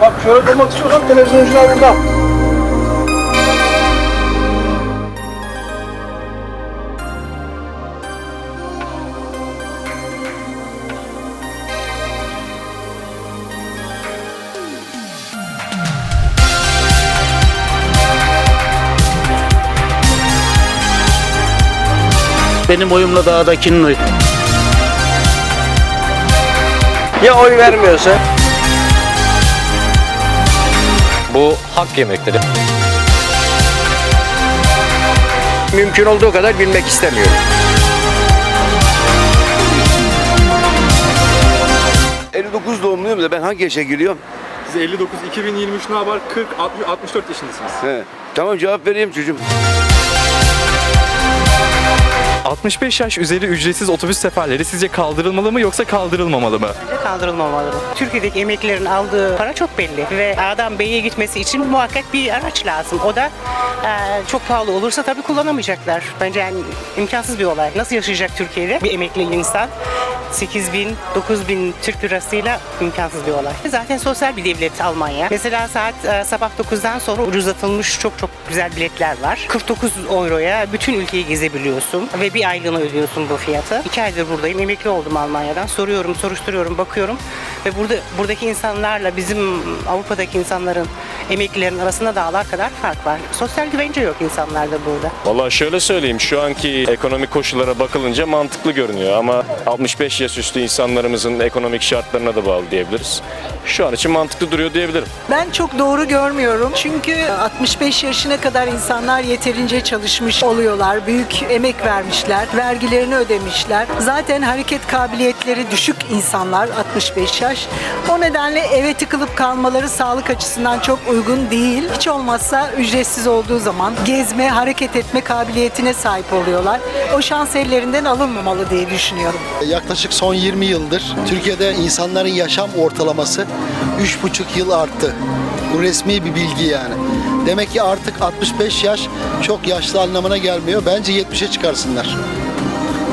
Bak şöyle durmak istiyorsan televizyoncular burada. Benim oyumla dağdakinin oyu. Ya oy vermiyorsa? Bu hak yemekleri. Mümkün olduğu kadar bilmek istemiyorum. doğumluyum da ben hangi yaşa giriyorum? Siz 59, 2023 ne haber? 40, 60, 64 yaşındasınız. He. Tamam cevap vereyim çocuğum. 65 yaş üzeri ücretsiz otobüs seferleri sizce kaldırılmalı mı yoksa kaldırılmamalı mı? kaldırılmamalı. Türkiye'deki emeklilerin aldığı para çok belli ve A'dan B'ye gitmesi için muhakkak bir araç lazım. O da e, çok pahalı olursa tabii kullanamayacaklar. Bence yani imkansız bir olay. Nasıl yaşayacak Türkiye'de bir emekli insan? 8 bin, 9 bin Türk lirasıyla imkansız bir olay. Zaten sosyal bir devlet Almanya. Mesela saat e, sabah 9'dan sonra ucuzlatılmış çok çok güzel biletler var. 49 euroya bütün ülkeyi gezebiliyorsun ve bir aylığına ödüyorsun bu fiyatı. 2 aydır buradayım. Emekli oldum Almanya'dan. Soruyorum, soruşturuyorum, bakıyorum ve burada buradaki insanlarla bizim Avrupa'daki insanların emeklilerin arasında dağlar kadar fark var. Sosyal güvence yok insanlarda burada. Vallahi şöyle söyleyeyim şu anki ekonomik koşullara bakılınca mantıklı görünüyor ama 65 yaş üstü insanlarımızın ekonomik şartlarına da bağlı diyebiliriz. Şu an için mantıklı duruyor diyebilirim. Ben çok doğru görmüyorum. Çünkü 65 yaşına kadar insanlar yeterince çalışmış oluyorlar. Büyük emek vermişler. Vergilerini ödemişler. Zaten hareket kabiliyetleri düşük insanlar 65 yaş. O nedenle eve tıkılıp kalmaları sağlık açısından çok uygun değil. Hiç olmazsa ücretsiz olduğu zaman gezme, hareket etme kabiliyetine sahip oluyorlar. O şans ellerinden alınmamalı diye düşünüyorum. Yaklaşık son 20 yıldır Türkiye'de insanların yaşam ortalaması 3,5 yıl arttı. Bu resmi bir bilgi yani. Demek ki artık 65 yaş çok yaşlı anlamına gelmiyor. Bence 70'e çıkarsınlar.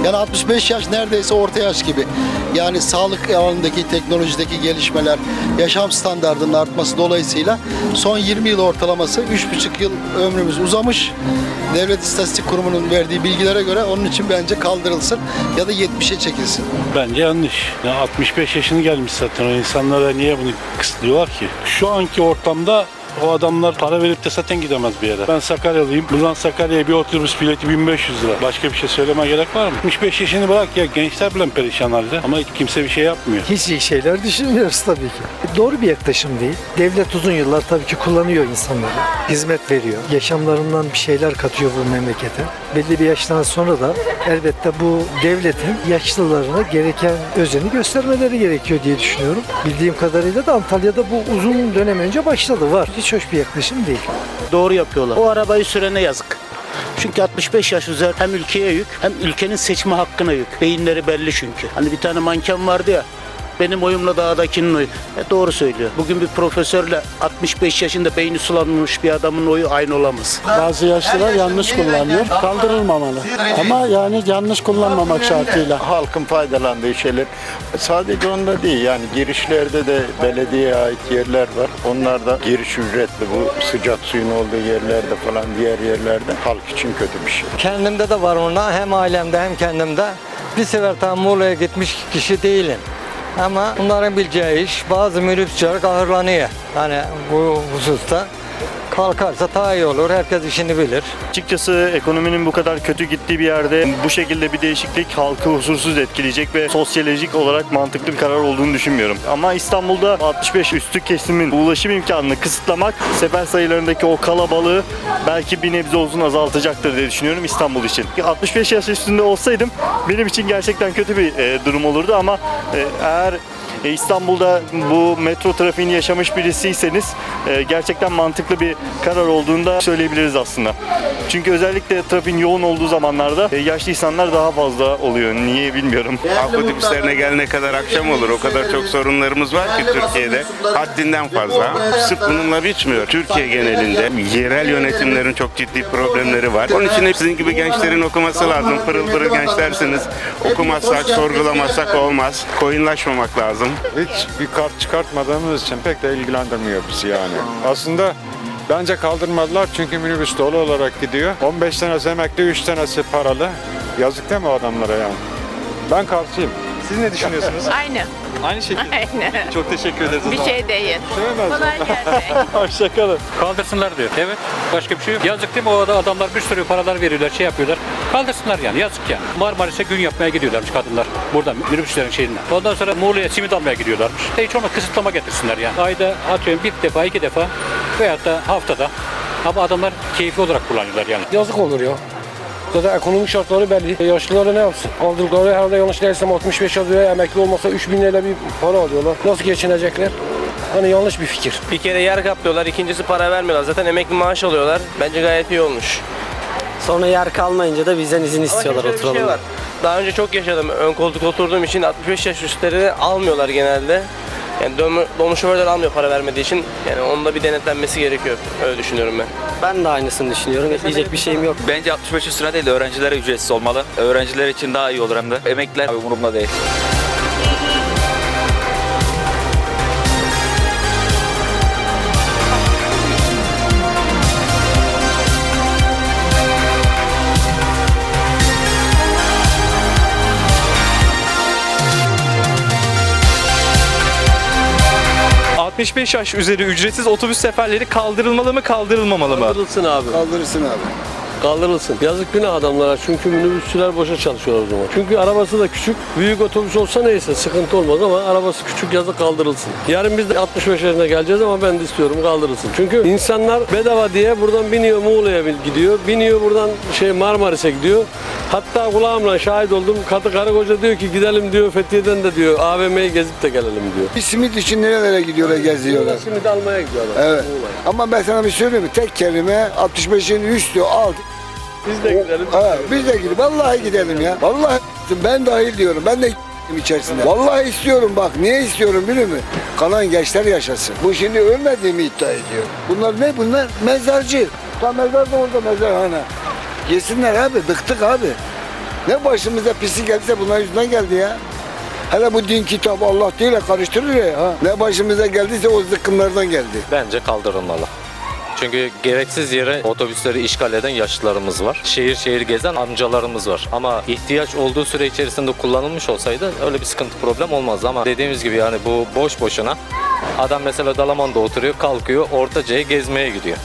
Yani 65 yaş neredeyse orta yaş gibi. Yani sağlık alanındaki teknolojideki gelişmeler, yaşam standartının artması dolayısıyla son 20 yıl ortalaması 3,5 yıl ömrümüz uzamış. Devlet İstatistik Kurumu'nun verdiği bilgilere göre onun için bence kaldırılsın ya da 70'e çekilsin. Bence yanlış. Ya 65 yaşını gelmiş zaten o insanlara niye bunu kısıtlıyorlar ki? Şu anki ortamda o adamlar para verip de zaten gidemez bir yere. Ben Sakaryalıyım. Buradan Sakarya'ya bir otobüs bileti 1500 lira. Başka bir şey söyleme gerek var mı? 65 yaşını bırak ya gençler bile perişan halde. Ama kimse bir şey yapmıyor. Hiç iyi şeyler düşünmüyoruz tabii ki. Doğru bir yaklaşım değil. Devlet uzun yıllar tabii ki kullanıyor insanları. Hizmet veriyor. Yaşamlarından bir şeyler katıyor bu memlekete. Belli bir yaştan sonra da elbette bu devletin yaşlılarına gereken özeni göstermeleri gerekiyor diye düşünüyorum. Bildiğim kadarıyla da Antalya'da bu uzun dönem önce başladı. Var. Hiç hoş bir yaklaşım değil. Doğru yapıyorlar. O arabayı sürene yazık. Çünkü 65 yaş üzeri hem ülkeye yük hem ülkenin seçme hakkına yük. Beyinleri belli çünkü. Hani bir tane manken vardı ya. Benim oyumla dağdakinin oyu. E doğru söylüyor. Bugün bir profesörle 65 yaşında beyni sulanmış bir adamın oyu aynı olamaz. Bazı yaşlılar yanlış kullanıyor. Kaldırılmamalı. Ama yani yanlış kullanmamak şartıyla. Halkın faydalandığı şeyler sadece onda değil yani girişlerde de belediyeye ait yerler var. Onlar da giriş ücretli bu sıcak suyun olduğu yerlerde falan diğer yerlerde halk için kötü bir şey. Kendimde de var ona hem ailemde hem kendimde. Bir sefer tam Muğla'ya gitmiş kişi değilim. Ama bunların bileceği iş bazı minibüsçiler kahırlanıyor. Hani bu hususta kalkarsa daha iyi olur. Herkes işini bilir. Açıkçası ekonominin bu kadar kötü gittiği bir yerde bu şekilde bir değişiklik halkı huzursuz etkileyecek ve sosyolojik olarak mantıklı bir karar olduğunu düşünmüyorum. Ama İstanbul'da 65 üstü kesimin ulaşım imkanını kısıtlamak sefer sayılarındaki o kalabalığı belki bir nebze olsun azaltacaktır diye düşünüyorum İstanbul için. 65 yaş üstünde olsaydım benim için gerçekten kötü bir e, durum olurdu ama e, eğer e, İstanbul'da bu metro trafiğini yaşamış birisiyseniz e, gerçekten mantıklı bir karar olduğunu da söyleyebiliriz aslında. Çünkü özellikle trafiğin yoğun olduğu zamanlarda e, yaşlı insanlar daha fazla oluyor. Niye bilmiyorum. Halk otobüslerine gelene kadar akşam olur. O kadar çok sorunlarımız var ki Türkiye'de. Haddinden fazla. Sırf bununla bitmiyor. Türkiye genelinde yerel yönetimlerin çok ciddi problemleri var. Onun için sizin gibi gençlerin okuması lazım. Pırıl pırıl gençlersiniz. Okumazsak, sorgulamazsak olmaz. Koyunlaşmamak lazım. Lazım. Hiç bir kart çıkartmadığımız için pek de ilgilendirmiyor bizi yani. Aslında bence kaldırmadılar çünkü minibüs dolu olarak gidiyor. 15 tanesi emekli, 3 tanesi paralı. Yazık değil mi o adamlara yani? Ben karşıyım. Siz ne düşünüyorsunuz? Aynı. Aynı şekilde. Aynen. Çok teşekkür ederiz. o Bir zaman. şey değil. Sevmez. Kolay gelsin. Hoşçakalın. Kaldırsınlar diyor. Evet. Başka bir şey yok. Yazık değil mi? O da adamlar bir sürü paralar veriyorlar, şey yapıyorlar. Kaldırsınlar yani. Yazık yani. Marmaris'e gün yapmaya gidiyorlarmış kadınlar. Burada minibüslerin şeyinden. Ondan sonra Muğla'ya simit almaya gidiyorlarmış. E hiç olmazsa kısıtlama getirsinler yani. Ayda atıyorum bir defa, iki defa veyahut da haftada. Ama adamlar keyfi olarak kullanıyorlar yani. Yazık olur ya. Zaten ekonomik şartları belli. Yaşlılara ne yapsın? Aldıkları herhalde yanlış değilsem 65 yaş liraya emekli olmasa 3 bin lira bir para alıyorlar. Nasıl geçinecekler? Hani yanlış bir fikir. Bir kere yer kaplıyorlar, ikincisi para vermiyorlar. Zaten emekli maaş alıyorlar. Bence gayet iyi olmuş. Sonra yer kalmayınca da bizden izin Ama şöyle bir şey var. Daha önce çok yaşadım. Ön koltuk oturduğum için 65 yaş üstlerini almıyorlar genelde. Yani dönme, dolmuş şoförler almıyor para vermediği için. Yani onun da bir denetlenmesi gerekiyor. Öyle düşünüyorum ben. Ben de aynısını düşünüyorum. Diyecek bir şeyim yok. Bence 65 üstüne değil de öğrencilere ücretsiz olmalı. Öğrenciler için daha iyi olur hem de. Emekliler umurumda değil. Evet. 65 yaş üzeri ücretsiz otobüs seferleri kaldırılmalı mı kaldırılmamalı mı? Kaldırılsın abi. Kaldırırsın abi. Kaldırılsın. Yazık günah adamlara çünkü minibüsçüler boşa çalışıyor o zaman. Çünkü arabası da küçük. Büyük otobüs olsa neyse sıkıntı olmaz ama arabası küçük yazık kaldırılsın. Yarın biz de 65 yaşına geleceğiz ama ben de istiyorum kaldırılsın. Çünkü insanlar bedava diye buradan biniyor Muğla'ya gidiyor. Biniyor buradan şey Marmaris'e gidiyor. Hatta kulağımla şahit oldum. Katı karı koca diyor ki gidelim diyor Fethiye'den de diyor AVM'yi gezip de gelelim diyor. Bir simit için nerelere gidiyorlar, geziyorlar. Şimdi almaya gidiyorlar. Evet. Muğla'ya. Ama ben sana bir söyleyeyim mi? Tek kelime 65'in üstü alt. Biz de gidelim. Ha, biz de gidelim. Vallahi gidelim ya. Vallahi ben dahil diyorum. Ben de içerisinde. Vallahi istiyorum bak. Niye istiyorum biliyor musun? Kalan gençler yaşasın. Bu şimdi ölmediğimi iddia ediyor. Bunlar ne bunlar? Mezarcı. Tam mezar da orada mezarhane. Yesinler abi. Bıktık abi. Ne başımıza pislik gelse bunlar yüzünden geldi ya. Hele bu din kitabı Allah değil ya karıştırır ya. Ha. Ne başımıza geldiyse o zıkkımlardan geldi. Bence kaldırılmalı. Çünkü gereksiz yere otobüsleri işgal eden yaşlılarımız var. Şehir şehir gezen amcalarımız var. Ama ihtiyaç olduğu süre içerisinde kullanılmış olsaydı öyle bir sıkıntı problem olmazdı. Ama dediğimiz gibi yani bu boş boşuna adam mesela Dalaman'da oturuyor kalkıyor Ortaca'ya gezmeye gidiyor.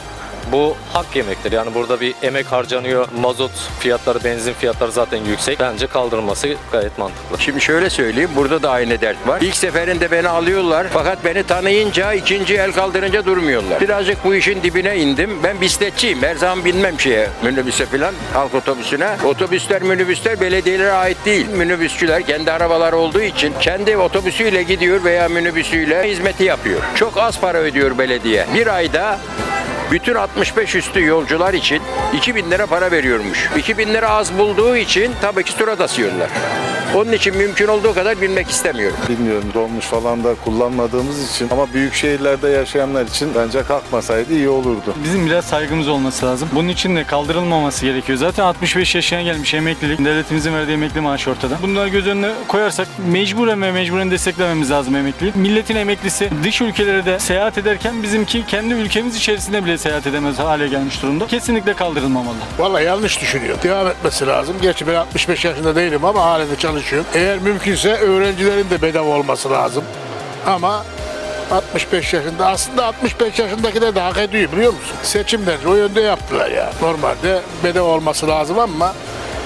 Bu hak yemektir. Yani burada bir emek harcanıyor. Mazot fiyatları, benzin fiyatları zaten yüksek. Bence kaldırılması gayet mantıklı. Şimdi şöyle söyleyeyim, burada da aynı dert var. İlk seferinde beni alıyorlar fakat beni tanıyınca, ikinci el kaldırınca durmuyorlar. Birazcık bu işin dibine indim. Ben bisikletçiyim, her zaman binmem şeye, minibüse falan, halk otobüsüne. Otobüsler, minibüsler belediyelere ait değil. Minibüsçüler kendi arabaları olduğu için kendi otobüsüyle gidiyor veya minibüsüyle hizmeti yapıyor. Çok az para ödüyor belediye. Bir ayda bütün 65 üstü yolcular için 2000 lira para veriyormuş. 2000 lira az bulduğu için tabii ki surat asıyorlar. Onun için mümkün olduğu kadar binmek istemiyorum. Bilmiyorum dolmuş falan da kullanmadığımız için ama büyük şehirlerde yaşayanlar için bence kalkmasaydı iyi olurdu. Bizim biraz saygımız olması lazım. Bunun için de kaldırılmaması gerekiyor. Zaten 65 yaşına gelmiş emeklilik. Devletimizin verdiği emekli maaşı ortada. Bunları göz önüne koyarsak mecburen ve mecburen desteklememiz lazım emekliliği. Milletin emeklisi dış ülkelere de seyahat ederken bizimki kendi ülkemiz içerisinde bile seyahat edemez hale gelmiş durumda. Kesinlikle kaldırılmamalı. Vallahi yanlış düşünüyor. Devam etmesi lazım. Gerçi ben 65 yaşında değilim ama hala da çalışıyorum. Eğer mümkünse öğrencilerin de bedava olması lazım. Ama 65 yaşında aslında 65 yaşındakiler de hak ediyor biliyor musun? Seçimler o yönde yaptılar ya. Normalde bedava olması lazım ama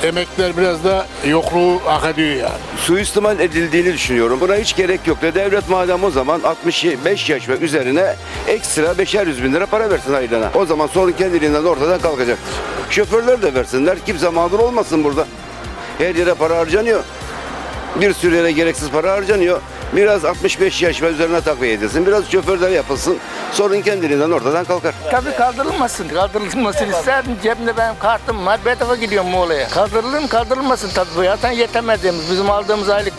emekliler biraz da yokluğu hak ediyor yani. Suistimal edildiğini düşünüyorum. Buna hiç gerek yok. Ve devlet madem o zaman 65 yaş ve üzerine ekstra 500 bin lira para versin aylığına. O zaman sorun kendiliğinden ortadan kalkacaktır. Şoförler de versinler. Kimse mağdur olmasın burada. Her yere para harcanıyor. Bir sürü yere gereksiz para harcanıyor. Biraz 65 yaş ve üzerine takviye edilsin. Biraz şoförler yapılsın. Sorun kendiliğinden ortadan kalkar. Tabii kaldırılmasın. Kaldırılmasını isterdim. Cebimde benim kartım var. Bedava gidiyorum Muğla'ya. Kaldırılır mı? Kaldırılmasın tabii. Bu zaten yetemediğimiz. Bizim aldığımız aylık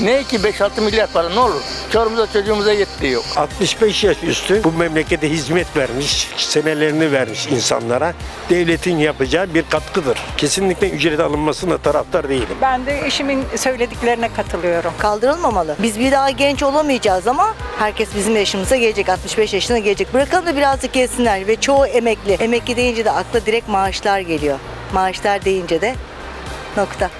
Ne ki 5-6 milyar para ne olur? Çorumuza çocuğumuza yetmiyor. 65 yaş üstü bu memlekete hizmet vermiş, senelerini vermiş insanlara. Devletin yapacağı bir katkıdır. Kesinlikle ücret alınmasına taraftar değilim. Ben de eşimin söylediklerine katılıyorum. Kaldırılmamalı. Biz bir daha genç olamayacağız ama herkes bizim yaşımıza gelecek. 65 yaşına gelecek. Bırakalım da birazcık gelsinler ve çoğu emekli. Emekli deyince de akla direkt maaşlar geliyor. Maaşlar deyince de nokta.